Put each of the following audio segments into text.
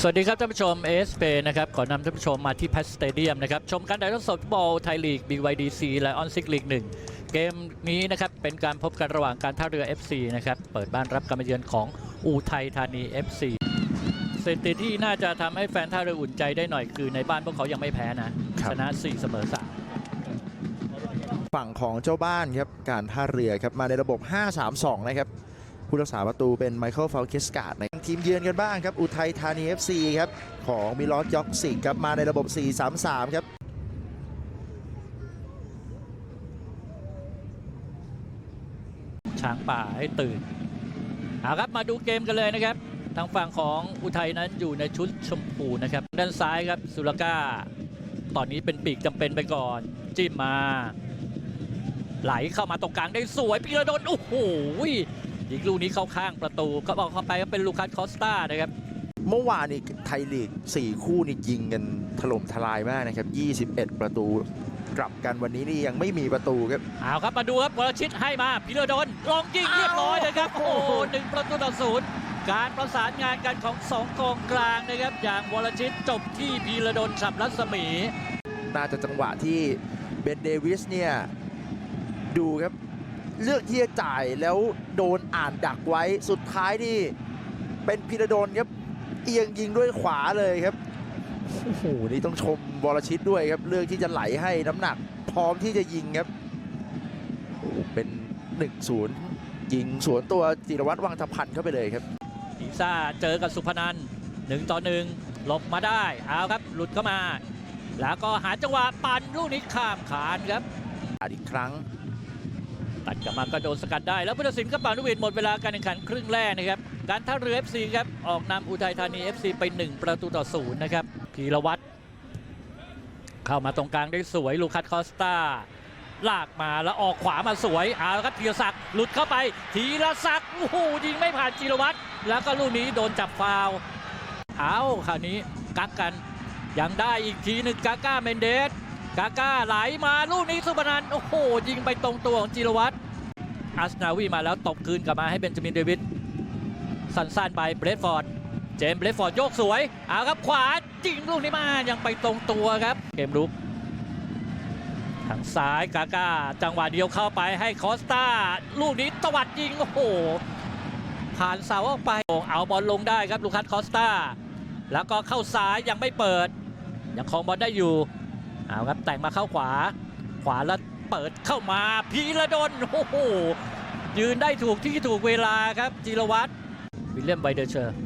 สวัสดีครับท่านผู้ชม ASP นะครับขอนำท่านผู้ชมมาที่แพทสเตเดียมนะครับชมการถ่ายทอดสดฟุตบอลไทยลีก BYDC และออนซิกลีก1เกมนี้นะครับเป็นการพบกันระหว่างการท่าเรือ FC นะครับเปิดบ้านรับการมาเยือนของอูไทยธานี FC สถิติที่น่าจะทำให้แฟนท่าเรืออุ่นใจได้หน่อยคือในบ้านพวกเขายังไม่แพ้นะ ครับ ชนะ 4 เสมอ ฝั่งของเจ้าบ้านครับการท่าเรือครับมาในระบบ 5-3-2 นะครับ ผู้รักษาประตูเป็นไมเคิลฟาลเคสการ์ดนทีมเยือนกันบ้างครับ อุทัยธานี FC ครับ ของมิลอสยอกซิกครับ มาในระบบ 4-3-3 ครับช้างป่าให้ตื่นเอาครับมาดูเกมกันเลยนะครับ ทางฝั่งของอุทัยนั้นอยู่ในชุดชมพูนะครับ ด้านซ้ายครับสุรก้า ตอนนี้เป็นปีกจำเป็นไปก่อน จิ้มมา ไหลเข้ามาตรงกลางได้สวยพีระดนโอ้โห ยิงลูกนี้เข้าข้างประตูก็บอกเข้าไปก็เป็นลูคัสคอสตานะครับเมื่อวานนี่ไทยลีก 4 คู่นี่ยิงกันถล่มทลายมากนะครับ 21 ประตูกลับกันวันนี้นี่ยังไม่มีประตูครับเอาครับมาดูครับวรชิตให้มาพีระดนลองยิงเรียบร้อยเลยครับ โอ้โหหนึ่งประตูต่อศูนย์การประสานงานกันของสองกองกลางนะครับ อย่างวรชิตจบที่พีระดนฉับรัศมีน่าจะจังหวะที่เบนเดวิสเนี่ย ดูครับ เลือกที่จะจ่ายแล้วโดนอ่านดักไว้สุดท้ายนี่เป็นพิรดลครับเอียงยิงด้วยขวาเลยครับโอ้โหนี่ต้องชมวรชิตด้วยครับ เลือกที่จะไหลให้น้ำหนัก พร้อมที่จะยิงครับโอ้โหเป็น1-0ยิงสวนตัวจิรวัตรวังทพันธ์เข้าไปเลยครับอีซ่าเจอกับสุพนันหนึ่งต่อหนึ่งหลบมาได้เอาครับ หลุดเข้ามา แล้วก็หาจังหวะปั่นลูกนี้ข้ามขานครับอีกครั้ง ตัดกลับมาก็โดนสกัดได้ แล้วพุทธศิลป์กับปานุเวศหมดเวลาการแข่งขันครึ่งแรกนะครับ การท่าเรือ FC ครับออกนำอุทัยธานี FC ไป 1 ประตูต่อศูนย์นะครับพีรวัตรเข้ามาตรงกลางได้สวยลูคัสคอสตาลากมาแล้วออกขวามาสวยเอาละครับธีรศักดิ์หลุดเข้าไปธีรศักดิ์โอ้โหยิงไม่ผ่านจิรวัตรแล้วก็ลูกนี้โดนจับฟาวเอาคราวนี้กักกันยังได้อีกทีหนึ่งกาก้าเมนเดส กาก้าไหลมาลูกนี้สุพนันโอ้โห ยิงไปตรงตัวของจิรวัตรอาสนาวีมาแล้วตบคืนกลับมาให้เบนจามินเดวิดสั้นๆไปเบรดฟอร์ดเจมส์เบรดฟอร์ดโยกสวยเอาครับขวายิงลูกนี้มายังไปตรงตัวครับ เกมลุกทางซ้ายกาก้าจังหวะเดียวเข้าไปให้คอสตาลูกนี้ตวัดยิงโอ้โหผ่านเสาออกไปเอาบอลลงได้ครับลูคัสคอสตาแล้วก็เข้าซ้ายยังไม่เปิดยังคองบอลได้อยู่ เอาครับแต่งมาเข้าขวา ขวาแล้วเปิดเข้ามาพีระดนโอ้โหยืนได้ถูกที่ถูกเวลาครับจิรวัตรวิลเลียมไบเดอร์เชอร์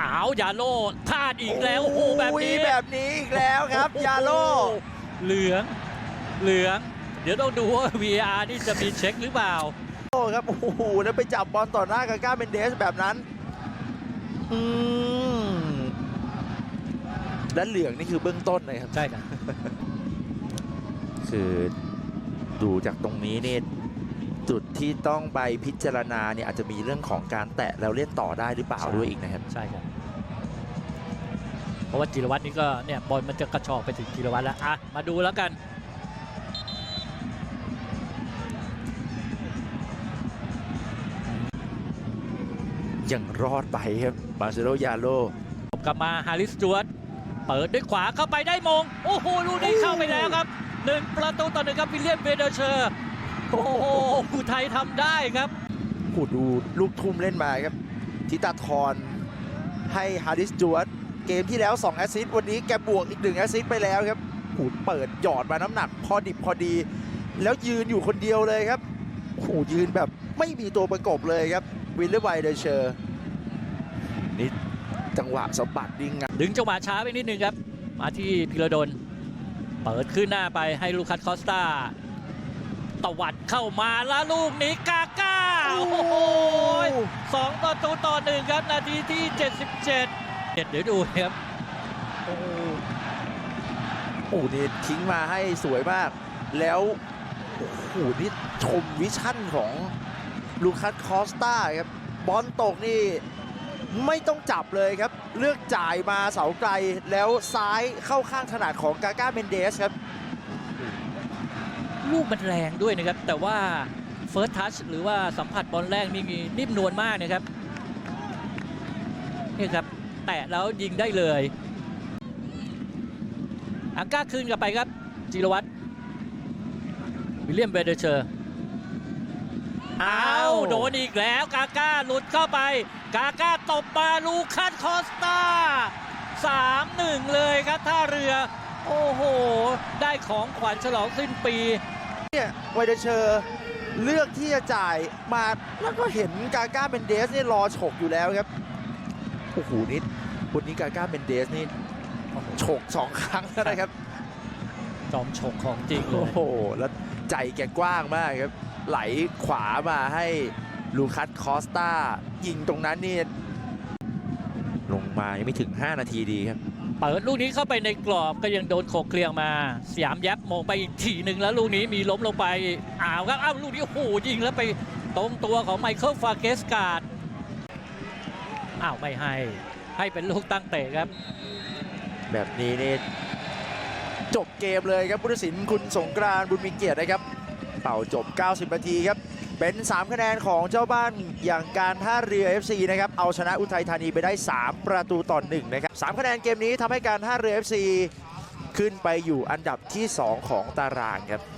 อ้าวยาโลพลาดอีกแล้วโอ้โหแบบนี้โอ้ยแบบนี้อีกแล้วครับยาโลอ้โหเหลืองเหลือง เดี๋ยวต้องดูว่า VR นี่จะมีเช็คหรือเปล่าโอ้ครับโอ้โหแล้วไปจับบอลต่อหน้ากาก้าเมนเดสแบบนั้นอืม และเหลืองนี่คือเบื้องต้นนะครับ ใช่ครับ คือดูจากตรงนี้นี่จุดที่ต้องไปพิจารณาเนี่ยอาจจะมีเรื่องของการแตะแล้วเล่นต่อได้หรือเปล่าใช่ ด้วยอีกนะครับ ใช่ครับ เพราะว่าจิรวัตรนี่ก็เนี่ยบอลมันจะกระชอกไปถึงจิรวัตรแล้วอะมาดูแล้วกันยังรอดไปครับมาเซโลยาโล กลับมาฮาริสจวด เปิดด้วยขวาเข้าไปได้มง โอ้โหลูกนี้เข้าไปแล้วครับหนึ่งประตูต่อหนึ่งครับวิลเลียมเวเดอร์เชอร์ โอ้โหอุทัยทำได้ครับผู้ดูลูกทุ่มเล่นมาครับทิตาทรให้ฮาริสจวดเกมที่แล้ว 2 แอสซิสต์วันนี้แกบวกอีก 1 แอสซิสต์ไปแล้วครับหูเปิดหยอดมาน้ำหนัก พอดิบพอดี แล้วยืนอยู่คนเดียวเลยครับโอ้โหยืนแบบไม่มีตัวประกบเลยครับวิลเลอร์ไวเดอร์เชอร์นี่ จังหวะสะบัดดิ้งดึงจังหวะช้าไปนิดนึงครับ มาที่พิรดลเปิดขึ้นหน้าไปให้ลูคัสคอสตาตวัดเข้ามาแล้วลูกนี้กาก้าโอ้โหสองประตูต่อหนึ่งครับ นาทีที่ 77เด็ดเดี๋ยวดูครับ โอ้โหโอ้โหนี่ทิ้งมาให้สวยมาก แล้วโอ้โหนี่ชมวิชั่นของลูคัสคอสตาครับ บอลตกนี่ ไม่ต้องจับเลยครับ เลือกจ่ายมาเสาไกลแล้วซ้ายเข้าข้างถนัดของกาก้าเมนเดสครับ ลูกมันแรงด้วยนะครับ แต่ว่าเฟิร์สทัชหรือว่าสัมผัสบอลแรกนี่นิ่มนวลมากนะครับนี่ครับ แตะแล้วยิงได้เลยอังก้าคืนกลับไปครับจิรวัตรวิลเลียมเบเดเชอร์ อ้าวโดนอีกแล้วกาก้าหลุดเข้าไป กาก้าตบมาลูคัสคอสตา3-1เลยครับท่าเรือ โอ้โห ได้ของขวัญฉลองสิ้นปีเนี่ยไวเดเชอร์เลือกที่จะจ่ายมาแล้วก็เห็นกาก้าเบนเดสเนี่ยรอฉกอยู่แล้วครับโอ้โหนี่วันนี้กาก้าเบนเดสนี่ฉกสองครั้งแล้วนะครับจอมฉกของจริงเลโอ้ยโหแล้วใจแกกว้างมากครับ ไหลขวามาให้ลูคัสคอสตายิงตรงนั้นนี่ลงมายังไม่ถึง 5 นาทีดีครับ เปิดลูกนี้เข้าไปในกรอบก็ยังโดนโขกเคลียงมา สยามแยบมองไปอีกทีหนึ่งแล้วลูกนี้มีล้มลงไปอ้าวครับอ้าวลูกนี้โอ้โหยิงแล้วไปตรงตัวของไมเคิลฟาเกสการ์ดอ้าวไม่ให้ ให้เป็นลูกตั้งเตะครับ แบบนี้นี่จบเกมเลยครับผู้ตัดสินคุณสงกรานต์บุญมีเกียรตินะครับ เป่าจบ 90 นาทีครับ เป็น 3 คะแนนของเจ้าบ้านอย่างการท่าเรือ FC นะครับ เอาชนะอุทัยธานีไปได้ 3 ประตูต่อ1นะครับ 3 คะแนนเกมนี้ทำให้การท่าเรือ FC ขึ้นไปอยู่อันดับที่ 2 ของตารางครับ